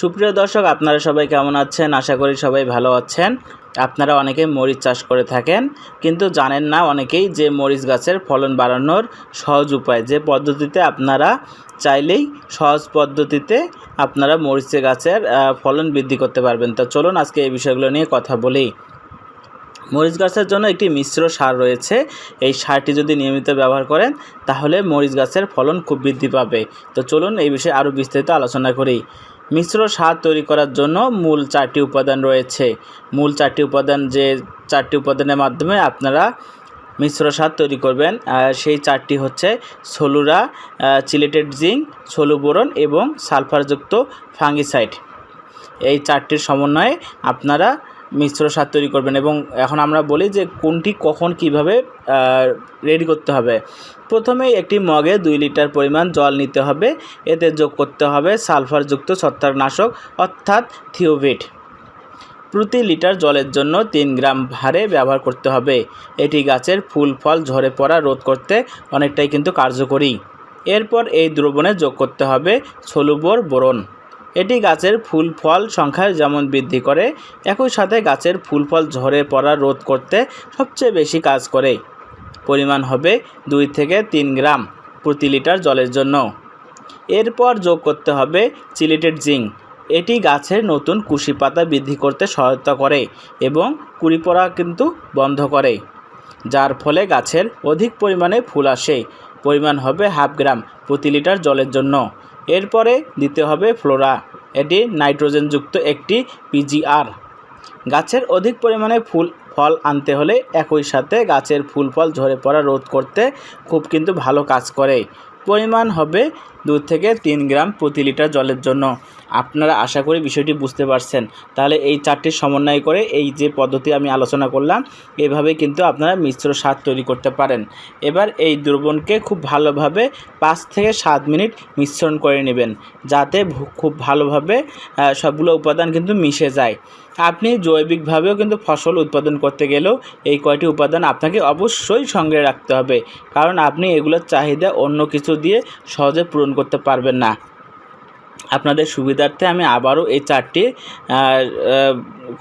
সুপ্রিয় দর্শক, আপনারা সবাই কেমন আছেন? আশা করি সবাই ভালো আছেন। আপনারা অনেকেই মরিচ চাষ করে থাকেন, কিন্তু জানেন না অনেকেই যে মরিচ গাছের ফলন বাড়ানোর সহজ উপায়। যে পদ্ধতিতে আপনারা চাইলেই সহজ পদ্ধতিতে আপনারা মরিচের গাছের ফলন বৃদ্ধি করতে পারবেন। তো চলুন আজকে এই বিষয়গুলো নিয়ে কথা বলি। মরিচ গাছের জন্য একটি মিশ্র সার রয়েছে। এই সারটি যদি নিয়মিত ব্যবহার করেন, তাহলে মরিচ গাছের ফলন খুব বৃদ্ধি পাবে। তো চলুন এই বিষয়ে আরও বিস্তারিত আলোচনা করি। মিশ্র সার তৈরি করার জন্য মূল চারটি উপাদান রয়েছে। মূল চারটি উপাদান যে চারটি উপাদানের মাধ্যমে আপনারা মিশ্র সার তৈরি করবেন সেই চারটি হচ্ছে সলুরা চিলেটেড জিঙ্ক সলুবোরন এবং সালফারযুক্ত ফাঙ্গিসাইড। এই চারটির সমন্বয়ে আপনারা মিশ্র সার তৈরি করবেন এবং এখন আমরা বলি যে কোনটি কখন কীভাবে রেডি করতে হবে। প্রথমেই একটি মগে দুই লিটার পরিমাণ জল নিতে হবে। এতে যোগ করতে হবে সালফারযুক্ত ছত্রাকনাশক অর্থাৎ থিওভিট। প্রতি লিটার জলের জন্য তিন গ্রাম হারে ব্যবহার করতে হবে। এটি গাছের ফুল, ফল, ঝরে পড়া, রোধ করতে অনেকটাই কিন্তু কার্যকরী। এরপর এই দ্রবণে যোগ করতে হবে সলুবর বোরন। এটি গাছের ফুল ফল সংখ্যায় যেমন বৃদ্ধি করে, একই সাথে গাছের ফুল ফল ঝরে পড়া রোধ করতে সবচেয়ে বেশি কাজ করে। পরিমাণ হবে দুই থেকে তিন গ্রাম প্রতি লিটার জলের জন্য। এরপর যোগ করতে হবে চিলিটেড জিঙ্ক এটি গাছের নতুন কুশি পাতা বৃদ্ধি করতে সহায়তা করে এবং কুড়ি পড়া কিন্তু বন্ধ করে, যার ফলে গাছের অধিক পরিমাণে ফুল আসে। পরিমাণ হবে হাফ গ্রাম প্রতি লিটার জলের জন্য। এরপরে দিতে হবে ফ্লোরা। এটি নাইট্রোজেনযুক্ত একটি পিজিআর গাছের অধিক পরিমাণে ফুল, ফল আনতে হলে একই সাথে গাছের ফুল, ফল ঝরে পড়া রোধ করতে খুব কিন্তু ভালো কাজ করে। পরিমাণ হবে দু থেকে তিন গ্রাম প্রতি লিটার জলের জন্য। আপনারা আশা করি বিষয়টি বুঝতে পারছেন। তাহলে এই চারটির সমন্বয় করে এই যে পদ্ধতি আমি আলোচনা করলাম, এভাবে কিন্তু আপনারা মিশ্র সার তৈরি করতে পারেন। এবার এই দ্রবণকে খুব ভালোভাবে পাঁচ থেকে সাত মিনিট মিশ্রণ করে নেবেন, যাতে খুব ভালোভাবে সবগুলো উপাদান কিন্তু মিশে যায়। আপনি জৈবিকভাবেও কিন্তু ফসল উৎপাদন করতে গেলেও এই কয়টি উপাদান আপনাকে অবশ্যই সঙ্গে রাখতে হবে। কারণ আপনি এগুলোর চাহিদা অন্য কিছু দিয়ে সহজে পূরণ করতে পারবেন না। আপনাদের সুবিধার্থে আমি আবারও এই চারটি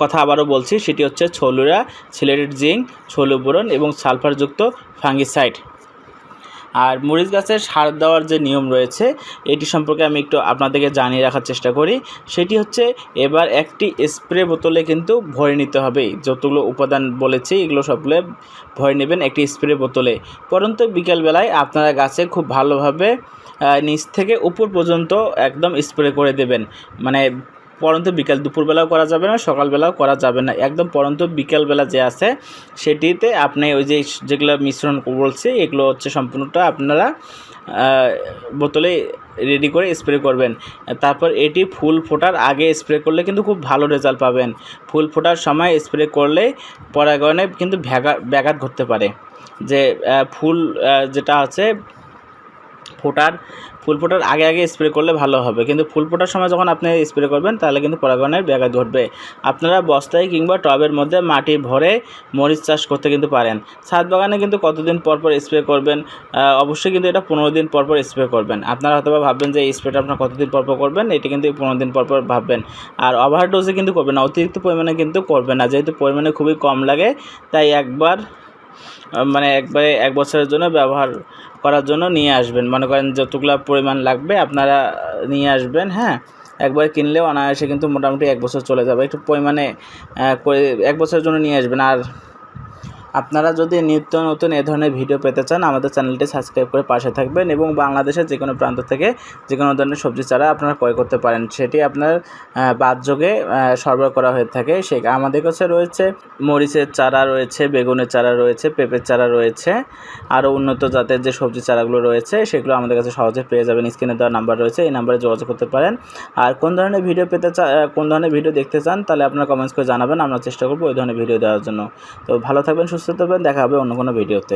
কথা আবারও বলছি। সেটি হচ্ছে ছলুরা সিলেটেড জিঙ্ক, ছলুবরণ এবং সালফারযুক্ত ফাঙ্গিসাইড। আর মরিচ গাছের সার দেওয়ার যে নিয়ম রয়েছে, এটি সম্পর্কে আমি একটু আপনাদেরকে জানিয়ে রাখার চেষ্টা করি। সেটি হচ্ছে, এবার একটি স্প্রে বোতলে কিন্তু ভরে নিতে হবে। যতগুলো উপাদান বলেছি, এগুলো সবগুলো ভরে নেবেন একটি স্প্রে বোতলে। পরন্তু বিকেলবেলায় আপনারা গাছে খুব ভালোভাবে নিচ থেকে উপর পর্যন্ত একদম স্প্রে করে দেবেন। মানে পরন্ত বিকাল দুপুরবেলাও করা যাবে না, সকালবেলাও করা যাবে না। একদম পরন্ত বিকালবেলা যে আছে, সেটিতে আপনি ওই যে যেগুলো মিশ্রণ বলছি, এগুলো হচ্ছে সম্পূর্ণটা আপনারা বোতলে রেডি করে স্প্রে করবেন। তারপর এটি ফুল ফোটার আগে স্প্রে করলে কিন্তু খুব ভালো রেজাল্ট পাবেন। ফুল ফোটার সময় স্প্রে করলে পরাগণে কিন্তু ব্যাঘাত ঘটতে পারে। যে ফুল যেটা আছে ফোটার, ফুল ফোটার আগে আগে স্প্রে করলে ভালো হবে। কিন্তু ফুল ফোটার সময় যখন আপনি স্প্রে করবেন, তাহলে কিন্তু পরাগণের ব্যাঘাত ঘটবে। আপনারা বস্তায় কিংবা টবের মধ্যে মাটি ভরে মরিচ চাষ করতে কিন্তু পারেন। ছাদ বাগানে কিন্তু কতদিন পর পর স্প্রে করবেন অবশ্যই কিন্তু এটা পনেরো দিন পর পর স্প্রে করবেন। আপনারা হয়তো ভাববেন যে এই স্প্রেটা আপনার কতদিন পর পর করবেন, এটি কিন্তু পনেরো দিন পর পর ভাববেন। আর ওভার ডোজে কিন্তু করবেন না, অতিরিক্ত পরিমাণে কিন্তু করবেন না, যেহেতু পরিমাণে খুবই কম লাগে, তাই একবার মানে একবারে এক বছরের জন্য ব্যবহার করার জন্য নিয়ে আসবেন। মনে করেন যতগুলো পরিমাণ লাগবে আপনারা নিয়ে আসবেন হ্যাঁ? একবার কিনলে অনায়াসে কিন্তু মোটামুটি এক বছর চলে যাবে। একটু পরিমাণে করে এক বছরের জন্য নিয়ে আসবেন। আর আপনারা যদি নিত্য নতুন এ ধরনের ভিডিও পেতে চান, আমাদের চ্যানেলটি সাবস্ক্রাইব করে পাশে থাকবেন এবং বাংলাদেশের যে কোনো প্রান্ত থেকে যে কোনো ধরনের সবজি চারা আপনারা ক্রয় করতে পারেন। সেটি আপনার বাদযোগে সরবরাহ করা হয়ে থাকে। সে, আমাদের কাছে রয়েছে মরিচের চারা রয়েছে, বেগুনের চারা রয়েছে, পেঁপের চারা রয়েছে, আরও উন্নত জাতের যে সবজি চারাগুলো রয়েছে, সেগুলো আমাদের কাছে সহজে পেয়ে যাবেন। স্ক্রিনে দেওয়া নাম্বার রয়েছে, এই নাম্বারে যোগাযোগ করতে পারেন। আর কোন ধরনের ভিডিও পেতে চা কোন ধরনের ভিডিও দেখতে চান, তাহলে আপনারা কমেন্টস করে জানাবেন। আমরা চেষ্টা করব ওই ধরনের ভিডিও দেওয়ার জন্য। তো ভালো থাকবেন সুস্থ থাকবেন দেখা হবে অন্য কোনো ভিডিওতে